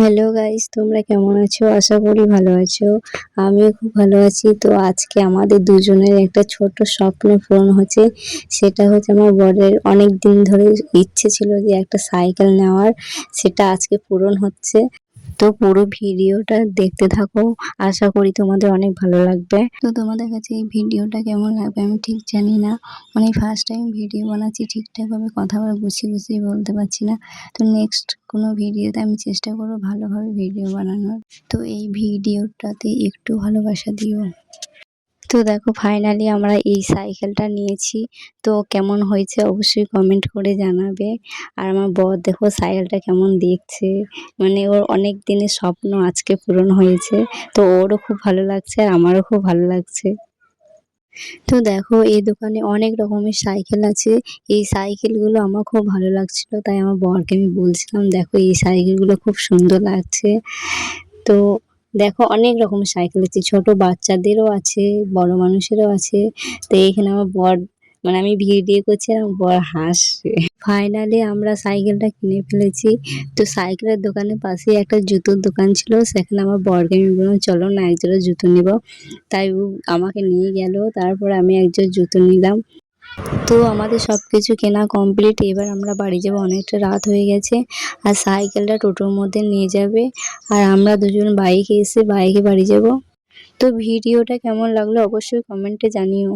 Hello guys তোমরা কেমন আছো? আশা করি ভালো আছো। আমিও খুব ভালো আছি। তো আজকে আমাদের দুজনের একটা ছোট স্বপ্ন পূরণ হচ্ছে। সেটা হচ্ছে আমার বরের অনেক দিন ধরে ইচ্ছে ছিল যে একটা সাইকেল নেওয়ার। সেটা আজকে পূরণ হচ্ছে। তো পুরো ভিডিওটা দেখতে থাকো। আশা করি তোমাদের অনেক ভালো লাগবে। তো তোমাদের কাছে এই ভিডিওটা কেমন লাগবে আমি ঠিক জানি না। মানে ফার্স্ট টাইম ভিডিও বানাচ্ছি, ঠিকঠাকভাবে কথা বলে, গুছিয়ে গুছিয়ে বলতে পারছি না। তো নেক্সট কোনো ভিডিওতে আমি চেষ্টা করব ভালোভাবে ভিডিও বানানোর। তো এই ভিডিওটাতে একটু ভালোবাসা দিও। তো দেখো ফাইনালি আমরা এই সাইকেলটা নিয়েছি। তো কেমন হয়েছে অবশ্যই কমেন্ট করে জানাবে। আর আমার বর দেখো সাইকেলটা কেমন দেখছে। মানে ওর অনেক দিনের স্বপ্ন আজকে পূরণ হয়েছে। তো ওরও খুব ভালো লাগছে আর আমারও খুব ভালো লাগছে। তো দেখো এই দোকানে অনেক রকমের সাইকেল আছে। এই সাইকেলগুলো আমার খুব ভালো লাগছিল, তাই আমার বরকে আমি বলছিলাম, দেখো এই সাইকেলগুলো খুব সুন্দর লাগছে। তো দেখো, অনেক রকম সাইকেল আছে। ছোট বাচ্চাদেরও আছে, বড় মানুষেরও আছে। তো এইখানে আমার বর মানে আমি ভিডিও করছি আমার বর হাসছে। ফাইনালি আমরা সাইকেলটা কিনে ফেলেছি। তো সাইকেলের দোকানের পাশে একটা জুতোর দোকান ছিল। সেখানে আমার বরকে আমি বললাম, চলো না, একজোড়া জুতো নেব। তাই আমাকে নিয়ে গেল। তারপর আমি একজোড় জুতো নিলাম। তো আমাদের সব কিছু কেনা কমপ্লিট এবার আমরা বাড়ি যাব। অনেকটা রাত হয়ে গেছে, আর সাইকেলটা টোটোর মধ্যে নিয়ে যাবে, আর আমরা দুজন বাইকে এসে বাইকে বাড়ি যাব। তো ভিডিওটা কেমন লাগল অবশ্যই কমেন্টে জানিও।